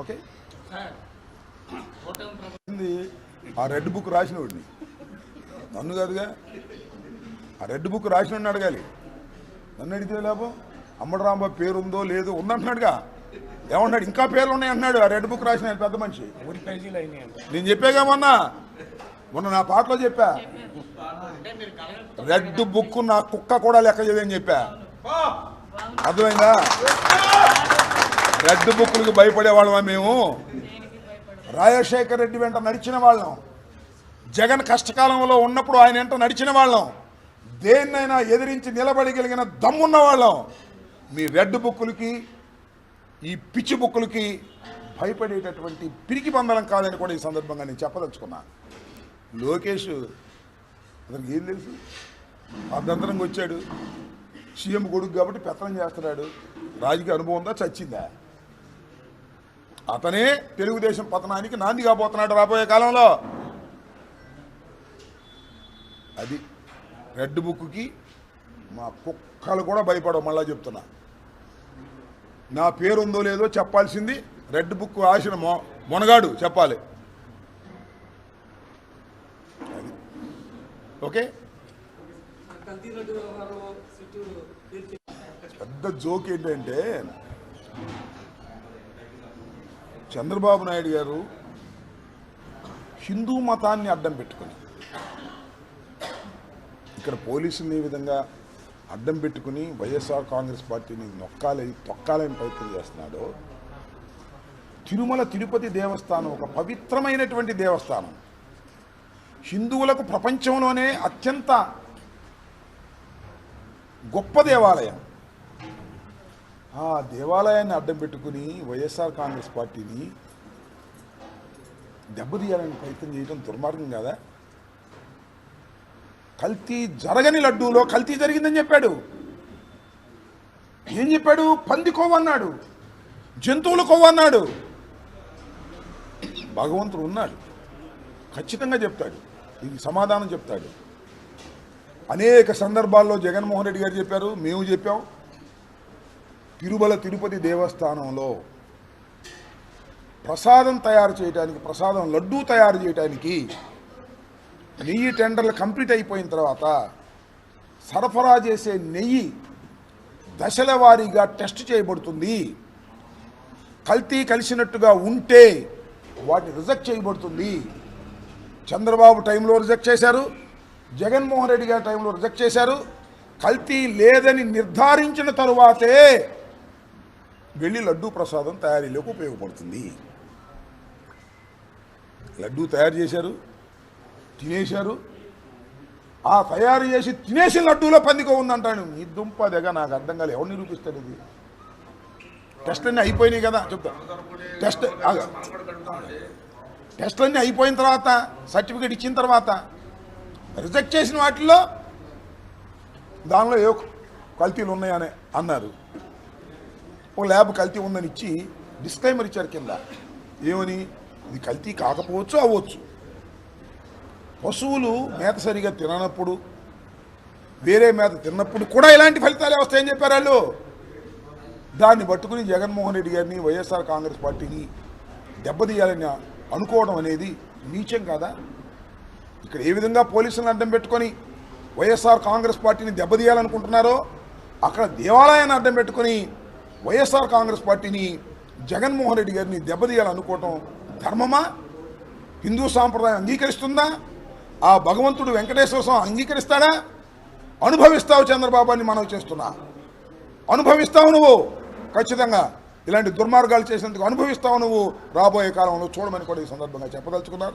Okay? ఆ red book రాసినవాడిని నన్ను కాదుగా. ఆ రెడ్ బుక్ రాసినోడిని అడగాలి. నన్ను అడిగితే లాభం? అమ్మడు రాంబాబు పేరు ఉందో లేదో ఉందంటున్నాడుగా. ఏమన్నాడు? ఇంకా పేర్లు ఉన్నాయి అంటున్నాడు. ఆ రెడ్ బుక్ రాసిన పెద్ద మనిషి. నేను చెప్పాగా మొన్న? మొన్న నా పాటలో చెప్పా. రెడ్ బుక్ నా కుక్క కూడా లెక్క చేయదని చెప్పా. అర్థమైందా? రెడ్ బుక్లకు భయపడే వాళ్ళమా మేము? రాజశేఖర్ రెడ్డి వెంట నడిచిన వాళ్ళం. జగన్ కష్టకాలంలో ఉన్నప్పుడు ఆయన వెంట నడిచిన వాళ్ళం. దేన్నైనా ఎదిరించి నిలబడగలిగిన దమ్మున్న వాళ్ళం. మీ రెడ్ బుక్కులకి ఈ పిచ్చి బుక్కులకి భయపడేటటువంటి పిరికి బంధనం కాదని కూడా ఈ సందర్భంగా నేను చెప్పదలుచుకున్నా. లోకేష్ అతనికి ఏం తెలుసు? అర్ధంతరంగా వచ్చాడు. సీఎం కొడుకు కాబట్టి పెత్తనం చేస్తున్నాడు. రాజకీయ అనుభవం ఉందా? చచ్చిందా? అతనే తెలుగుదేశం పతనానికి నాంది కాబోతున్నాడు రాబోయే కాలంలో. అది రెడ్ బుక్కి మా కుక్కలు కూడా భయపడవు మళ్ళా చెప్తున్నా. నా పేరు ఉందో లేదో చెప్పాల్సింది రెడ్ బుక్ రాసిన మొ మొనగాడు చెప్పాలి. అది. ఓకే? పెద్ద జోక్ ఏంటంటే చంద్రబాబు నాయుడు గారు హిందూ మతాన్ని అడ్డం పెట్టుకుని ఇక్కడ పోలీసులు ఈ విధంగా అడ్డం పెట్టుకుని వైఎస్ఆర్ కాంగ్రెస్ పార్టీని నొక్కాలని తొక్కాలని ప్రయత్నం చేస్తున్నాడు. తిరుమల తిరుపతి దేవస్థానం ఒక పవిత్రమైనటువంటి దేవస్థానం. హిందువులకు ప్రపంచంలోనే అత్యంత గొప్ప దేవాలయం. ఆ దేవాలయాన్ని అడ్డం పెట్టుకుని వైఎస్ఆర్ కాంగ్రెస్ పార్టీని దెబ్బతీయాలని ప్రయత్నం చేయడం దుర్మార్గం కదా? కల్తీ జరగని లడ్డూలో కల్తీ జరిగిందని చెప్పాడు. ఏం చెప్పాడు? పంది కోవన్నాడు జంతువుల కోవన్నాడు భగవంతుడు ఉన్నాడు. ఖచ్చితంగా చెప్తాడు. దీనికి సమాధానం చెప్తాడు. అనేక సందర్భాల్లో జగన్మోహన్ రెడ్డి గారు చెప్పారు. మేము చెప్పాం. తిరుమల తిరుపతి దేవస్థానంలో ప్రసాదం తయారు చేయడానికి ప్రసాదం లడ్డూ తయారు చేయడానికి నెయ్యి టెండర్లు కంప్లీట్ అయిపోయిన తర్వాత సరఫరా చేసే నెయ్యి దశల వారీగా టెస్ట్ చేయబడుతుంది. కల్తీ కలిసినట్టుగా ఉంటే వాటిని రిజెక్ట్ చేయబడుతుంది. చంద్రబాబు టైంలో రిజెక్ట్ చేశారు. జగన్మోహన్ రెడ్డి గారి టైంలో రిజెక్ట్ చేశారు. కల్తీ లేదని నిర్ధారించిన తరువాతే వెళ్ళి లడ్డూ ప్రసాదం తయారీలోకి ఉపయోగపడుతుంది. లడ్డూ తయారు చేశారు తినేశారు. ఆ తయారు చేసి తినేసిన లడ్డూలో పందికో ఉందంటాడు. మీ దుంప దగ్గర నాకు అర్థం కాలేదు ఎవరు నిరూపిస్తాడు ఇది? టెస్ట్లన్నీ అయిపోయినాయి కదా చెప్తా. టెస్ట్ టెస్ట్లన్నీ అయిపోయిన తర్వాత సర్టిఫికేట్ ఇచ్చిన తర్వాత రిజెక్ట్ చేసిన వాటిల్లో దానిలో ఏ కల్తీలు ఉన్నాయని అన్నారు. ఒక ల్యాబ్ కల్తీ ఉందని ఇచ్చి డిస్క్లైమర్ ఇచ్చారు కింద. ఏమని? ఇది కల్తీ కాకపోవచ్చు అవ్వచ్చు. పశువులు మేత సరిగా తిననప్పుడు వేరే మేత తిన్నప్పుడు కూడా ఇలాంటి ఫలితాలే వస్తాయని చెప్పారు వాళ్ళు? దాన్ని పట్టుకుని జగన్మోహన్ రెడ్డి గారిని వైఎస్ఆర్ కాంగ్రెస్ పార్టీని దెబ్బతీయాలని అనుకోవడం అనేది నీచం కాదా? ఇక్కడ ఏ విధంగా పోలీసులను అడ్డం పెట్టుకొని వైఎస్ఆర్ కాంగ్రెస్ పార్టీని దెబ్బతీయాలనుకుంటున్నారో అక్కడ దేవాలయాన్ని అడ్డం పెట్టుకొని వైఎస్ఆర్ కాంగ్రెస్ పార్టీని జగన్మోహన్ రెడ్డి గారిని దెబ్బతీయాలనుకోవటం ధర్మమా? హిందూ సాంప్రదాయం అంగీకరిస్తుందా? ఆ భగవంతుడు వెంకటేశ్వర స్వామి అంగీకరిస్తాడా? అనుభవిస్తావు చంద్రబాబు అని మనం చేస్తున్నా. అనుభవిస్తావు నువ్వు. ఖచ్చితంగా ఇలాంటి దుర్మార్గాలు చేసినందుకు అనుభవిస్తావు నువ్వు. రాబోయే కాలంలో చూడమని కూడా ఈ సందర్భంగా చెప్పదలుచుకున్నారు.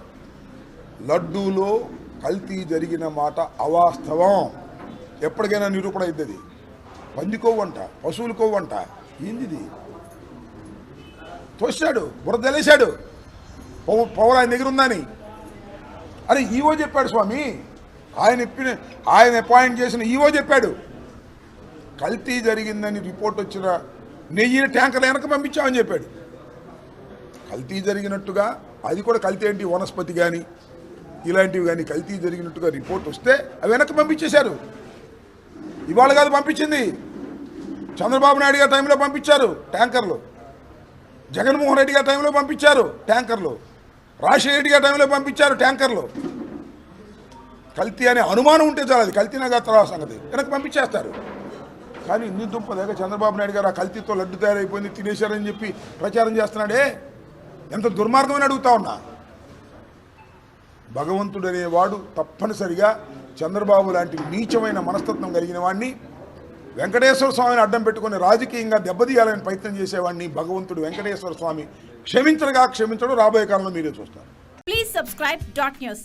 లడ్డూలో కల్తీ జరిగిన మాట అవాస్తవం. ఎప్పటికైనా నిరూపణ అవుతుంది పంది కొవ్వంట పశువుల కొవ్వంట ఏంది ఇది తోశాడు బురద తెలిసాడు పవర్ ఆయన దగ్గర ఉందని అరే ఈవో చెప్పాడు స్వామి. ఆయన ఇప్పిన ఆయన అపాయింట్ చేసిన ఈవో చెప్పాడు. కల్తీ జరిగిందని రిపోర్ట్ వచ్చిన నెయ్యి ట్యాంకర్ వెనక పంపించామని చెప్పాడు. కల్తీ జరిగినట్టుగా అది కూడా కల్తీ ఏంటి? వనస్పతి కానీ ఇలాంటివి కానీ కల్తీ జరిగినట్టుగా రిపోర్ట్ వస్తే అవి వెనక్కి పంపించేశారు. ఇవాళ కాదు పంపించింది. చంద్రబాబు నాయుడు గారి టైంలో పంపించారు ట్యాంకర్లు. జగన్మోహన్ రెడ్డి గారి టైంలో పంపించారు ట్యాంకర్లు. రాజశేఖర రెడ్డి గారి టైంలో పంపించారు ట్యాంకర్లు. కల్తీ అనే అనుమానం ఉంటే చాలు అది. కల్తీనా కాదు తర్వాత సంగతి. వెనక్కి పంపించేస్తారు. కానీ ఇన్ని దుంపలేక చంద్రబాబు నాయుడు గారు ఆ కల్తీతో లడ్డు తయారైపోయింది తినేశారని చెప్పి ప్రచారం చేస్తున్నాడే? ఎంత దుర్మార్గమని అడుగుతా ఉన్నా. భగవంతుడు అనేవాడు తప్పనిసరిగా చంద్రబాబు లాంటి నీచమైన మనస్తత్వం కలిగిన వాడిని వెంకటేశ్వర స్వామిని అడ్డం పెట్టుకుని రాజకీయంగా దెబ్బతీయాలని ప్రయత్నం చేసేవాడిని భగవంతుడు వెంకటేశ్వర స్వామి. క్షమించడుగా క్షమించడు రాబోయే కాలంలో మీరే చూస్తారు. Please subscribe dot news